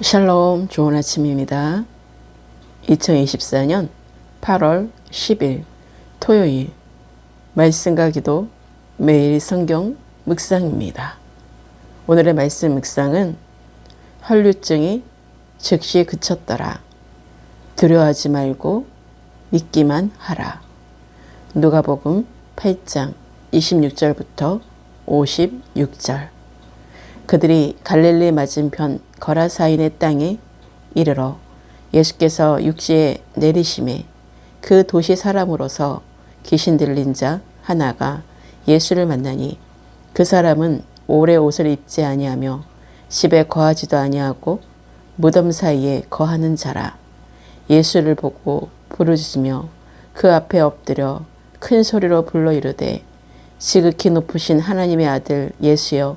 샬롬 좋은 아침입니다. 2024년 8월 10일 토요일 말씀과 기도 매일 성경 묵상입니다. 오늘의 말씀 묵상은 혈류증이 즉시 그쳤더라. 두려워하지 말고 믿기만 하라. 누가복음 8장 26절부터 56절 그들이 갈릴리 맞은편 거라사인의 땅에 이르러 예수께서 육지에 내리심에 그 도시 사람으로서 귀신 들린 자 하나가 예수를 만나니 그 사람은 오래 옷을 입지 아니하며 집에 거하지도 아니하고 무덤 사이에 거하는 자라. 예수를 보고 부르짖으며 그 앞에 엎드려 큰 소리로 불러 이르되 지극히 높으신 하나님의 아들 예수여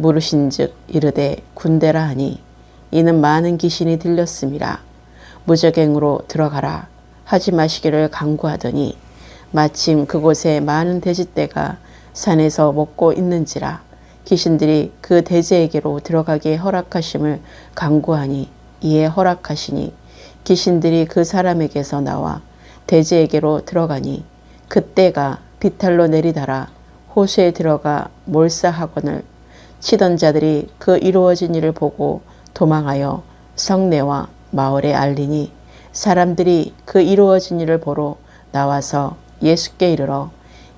물으신즉 이르되 군대라 하니 이는 많은 귀신이 들렸습니다. 무적행으로 들어가라 하지 마시기를 강구하더니 마침 그곳에 많은 돼지떼가 산에서 먹고 있는지라 귀신들이 그 돼지에게로 들어가게 허락하심을 강구하니 이에 허락하시니 귀신들이 그 사람에게서 나와 돼지에게로 들어가니 그때가 비탈로 내리다라 호수에 들어가 몰사하거늘 치던 자들이 그 이루어진 일을 보고 도망하여 성내와 마을에 알리니 사람들이 그 이루어진 일을 보러 나와서 예수께 이르러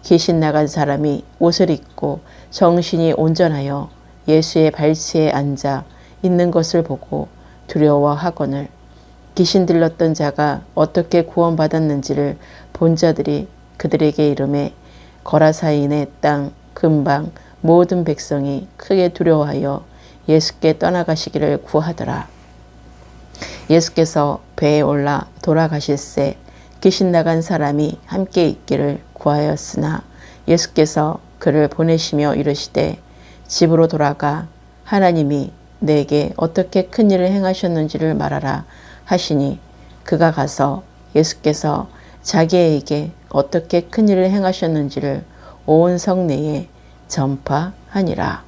귀신 나간 사람이 옷을 입고 정신이 온전하여 예수의 발치에 앉아 있는 것을 보고 두려워하거늘 귀신 들렸던 자가 어떻게 구원받았는지를 본 자들이 그들에게 이름에 거라사인의 땅 근방 모든 백성이 크게 두려워하여 예수께 떠나가시기를 구하더라. 예수께서 배에 올라 돌아가실새 귀신 나간 사람이 함께 있기를 구하였으나 예수께서 그를 보내시며 이르시되 집으로 돌아가 하나님이 내게 어떻게 큰 일을 행하셨는지를 말하라 하시니 그가 가서 예수께서 자기에게 어떻게 큰 일을 행하셨는지를 온 성내에 전파하니라.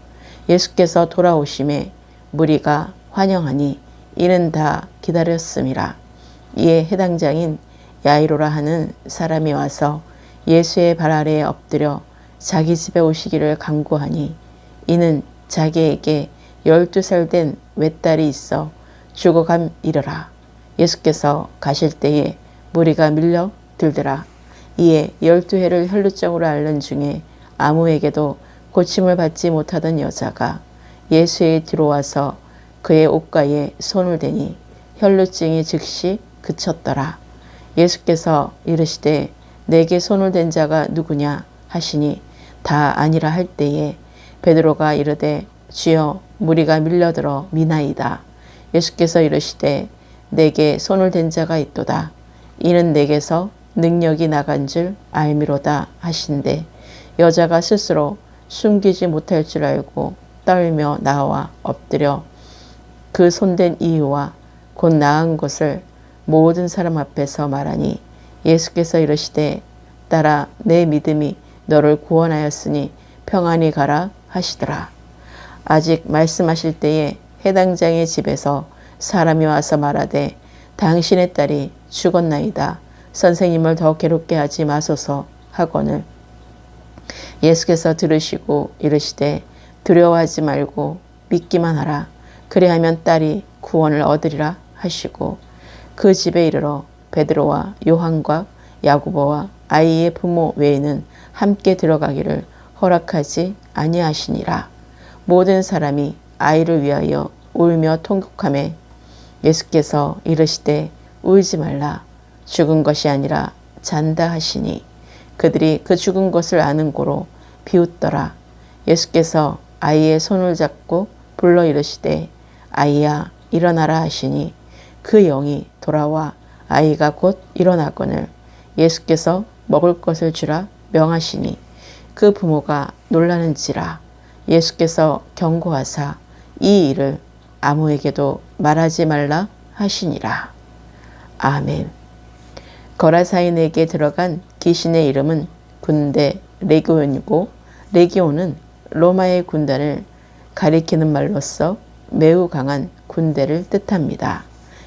예수께서 돌아오심에 무리가 환영하니 이는 다 기다렸음이라. 이에 해당장인 야이로라 하는 사람이 와서 예수의 발 아래에 엎드려 자기 집에 오시기를 강구하니 이는 자기에게 열두 살 된 외딸이 있어 죽어감 이르라. 예수께서 가실 때에 무리가 밀려 들더라. 이에 열두 해를 혈루증으로 앓는 중에 아무에게도 고침을 받지 못하던 여자가 예수에 들어와서 그의 옷가에 손을 대니 혈루증이 즉시 그쳤더라. 예수께서 이르시되 내게 손을 댄 자가 누구냐 하시니 다 아니라 할 때에 베드로가 이르되 주여 무리가 밀려들어 미나이다. 예수께서 이르시되 내게 손을 댄 자가 있도다. 이는 내게서 능력이 나간 줄 알미로다 하신대 여자가 스스로 숨기지 못할 줄 알고 떨며 나와 엎드려 그 손댄 이유와 곧 나은 것을 모든 사람 앞에서 말하니 예수께서 이르시되 따라 내 믿음이 너를 구원하였으니 평안히 가라 하시더라. 아직 말씀하실 때에 해당 장의 집에서 사람이 와서 말하되 당신의 딸이 죽었나이다. 선생님을 더 괴롭게 하지 마소서 하거늘 예수께서 들으시고 이르시되 두려워하지 말고 믿기만 하라. 그리하면 딸이 구원을 얻으리라 하시고 그 집에 이르러 베드로와 요한과 야고보와 아이의 부모 외에는 함께 들어가기를 허락하지 아니하시니라. 모든 사람이 아이를 위하여 울며 통곡함에 예수께서 이르시되 울지 말라. 죽은 것이 아니라 잔다 하시니 그들이 그 죽은 것을 아는 고로 비웃더라. 예수께서 아이의 손을 잡고 불러 이르시되 아이야 일어나라 하시니 그 영이 돌아와 아이가 곧 일어나거늘 예수께서 먹을 것을 주라 명하시니 그 부모가 놀라는지라 예수께서 경고하사 이 일을 아무에게도 말하지 말라 하시니라. 아멘. 거라사인에게 들어간 귀신의 이름은 군대 레기온이고 레기온은 로마의 군단을 가리키는 말로서 매우 강한 군대를 뜻합니다.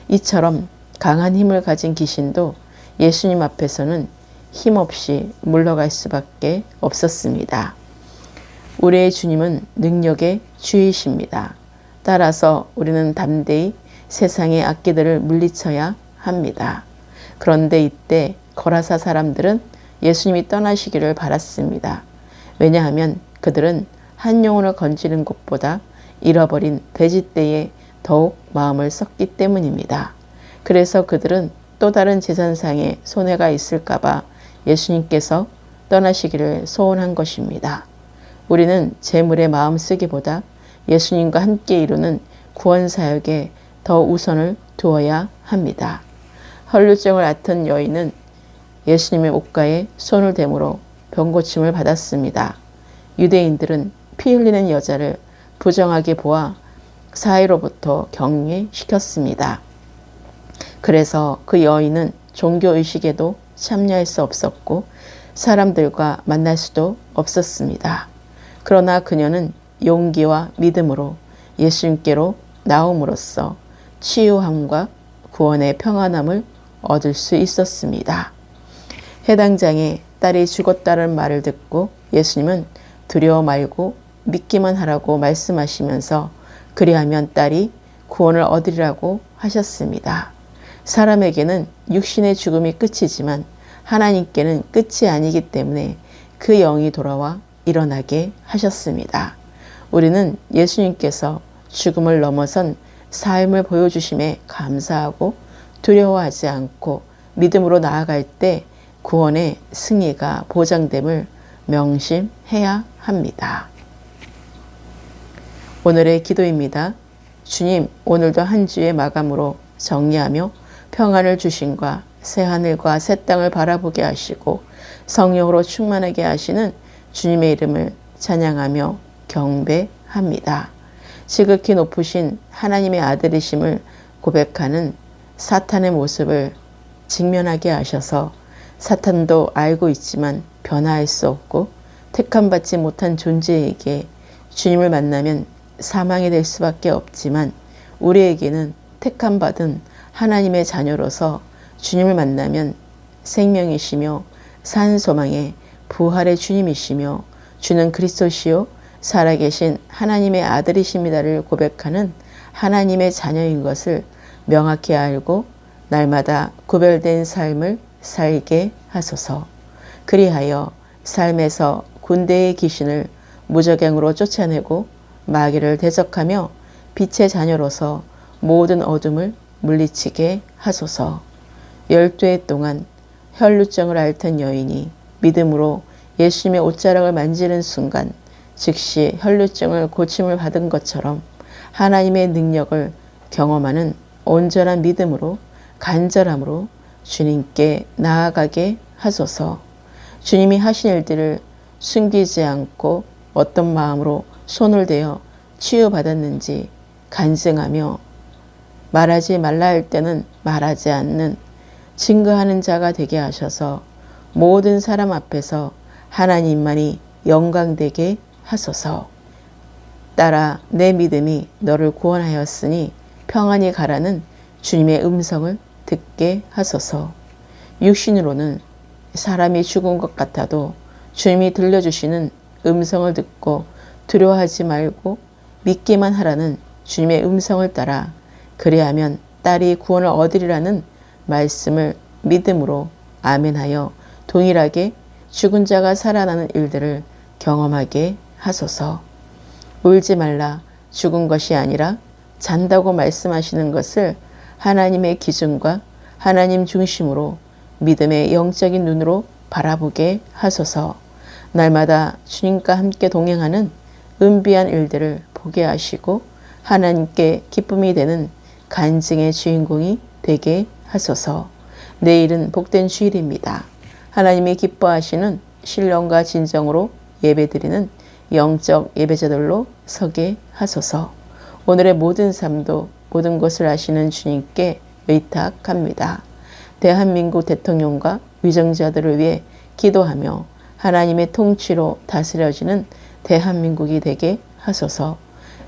이처럼 강한 힘을 가진 귀신도 예수님 앞에서는 힘없이 물러갈 수밖에 없었습니다. 우리의 주님은 능력의 주이십니다. 따라서 우리는 담대히 세상의 악기들을 물리쳐야 합니다. 그런데 이때 거라사 사람들은 예수님이 떠나시기를 바랐습니다. 왜냐하면 그들은 한 영혼을 건지는 것보다 잃어버린 돼지떼에 더욱 마음을 썼기 때문입니다. 그래서 그들은 또 다른 재산상에 손해가 있을까봐 예수님께서 떠나시기를 소원한 것입니다. 우리는 재물에 마음 쓰기보다 예수님과 함께 이루는 구원 사역에 더 우선을 두어야 합니다. 헐루증을 앓던 여인은 예수님의 옷가에 손을 대므로 병고침을 받았습니다. 유대인들은 피 흘리는 여자를 부정하게 보아 사회로부터 격리시켰습니다. 그래서 그 여인은 종교의식에도 참여할 수 없었고 사람들과 만날 수도 없었습니다. 그러나 그녀는 용기와 믿음으로 예수님께로 나옴으로써 치유함과 구원의 평안함을 얻을 수 있었습니다. 해당 장에 딸이 죽었다는 말을 듣고 예수님은 두려워 말고 믿기만 하라고 말씀하시면서 그리하면 딸이 구원을 얻으리라고 하셨습니다. 사람에게는 육신의 죽음이 끝이지만 하나님께는 끝이 아니기 때문에 그 영이 돌아와 일어나게 하셨습니다. 우리는 예수님께서 죽음을 넘어선 삶을 보여주심에 감사하고 두려워하지 않고 믿음으로 나아갈 때 구원의 승리가 보장됨을 명심해야 합니다. 오늘의 기도입니다. 주님, 오늘도 한 주의 마감으로 정리하며 평안을 주신과 새 하늘과 새 땅을 바라보게 하시고 성령으로 충만하게 하시는 주님의 이름을 찬양하며 경배합니다. 지극히 높으신 하나님의 아들이심을 고백하는 사탄의 모습을 직면하게 하셔서 사탄도 알고 있지만 변화할 수 없고 택함 받지 못한 존재에게 주님을 만나면 사망이 될 수밖에 없지만 우리에게는 택함 받은 하나님의 자녀로서 주님을 만나면 생명이시며 산 소망의 부활의 주님이시며 주는 그리스도시요 살아계신 하나님의 아들이십니다를 고백하는 하나님의 자녀인 것을 명확히 알고 날마다 구별된 삶을 살게 하소서. 그리하여 삶에서 군대의 귀신을 무적행으로 쫓아내고 마귀를 대적하며 빛의 자녀로서 모든 어둠을 물리치게 하소서. 열두 해 동안 혈루증을 앓던 여인이 믿음으로 예수님의 옷자락을 만지는 순간 즉시 혈루증을 고침을 받은 것처럼 하나님의 능력을 경험하는 온전한 믿음으로 간절함으로 주님께 나아가게 하소서. 주님이 하신 일들을 숨기지 않고 어떤 마음으로 손을 대어 치유받았는지 간증하며 말하지 말라 할 때는 말하지 않는 증거하는 자가 되게 하셔서 모든 사람 앞에서 하나님만이 영광되게 하소서. 따라 내 믿음이 너를 구원하였으니 평안히 가라는 주님의 음성을 듣게 하소서. 육신으로는 사람이 죽은 것 같아도 주님이 들려주시는 음성을 듣고 두려워하지 말고 믿기만 하라는 주님의 음성을 따라 그리하면 딸이 구원을 얻으리라는 말씀을 믿음으로 아멘하여 동일하게 죽은 자가 살아나는 일들을 경험하게 하소서. 울지 말라 죽은 것이 아니라 잔다고 말씀하시는 것을 하나님의 기준과 하나님 중심으로 믿음의 영적인 눈으로 바라보게 하소서. 날마다 주님과 함께 동행하는 은비한 일들을 보게 하시고 하나님께 기쁨이 되는 간증의 주인공이 되게 하소서. 내일은 복된 주일입니다. 하나님이 기뻐하시는 신령과 진정으로 예배드리는 영적 예배자들로 서게 하소서. 오늘의 모든 삶도 모든 것을 아시는 주님께 의탁합니다. 대한민국 대통령과 위정자들을 위해 기도하며 하나님의 통치로 다스려지는 대한민국이 되게 하소서.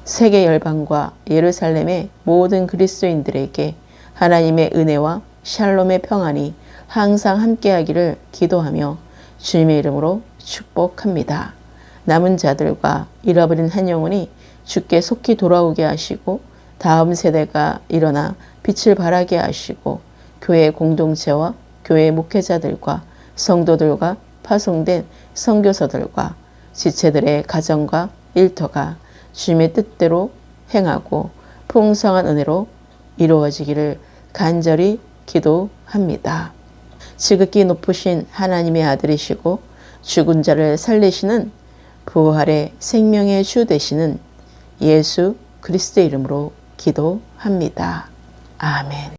세계 열방과 예루살렘의 모든 그리스도인들에게 하나님의 은혜와 샬롬의 평안이 항상 함께하기를 기도하며 주님의 이름으로 축복합니다. 남은 자들과 잃어버린 한 영혼이 주께 속히 돌아오게 하시고 다음 세대가 일어나 빛을 발하게 하시고 교회 공동체와 교회 목회자들과 성도들과 파송된 선교사들과 지체들의 가정과 일터가 주님의 뜻대로 행하고 풍성한 은혜로 이루어지기를 간절히 기도합니다. 지극히 높으신 하나님의 아들이시고 죽은 자를 살리시는 부활의 생명의 주 되시는 예수 그리스도 이름으로 기도합니다. 아멘.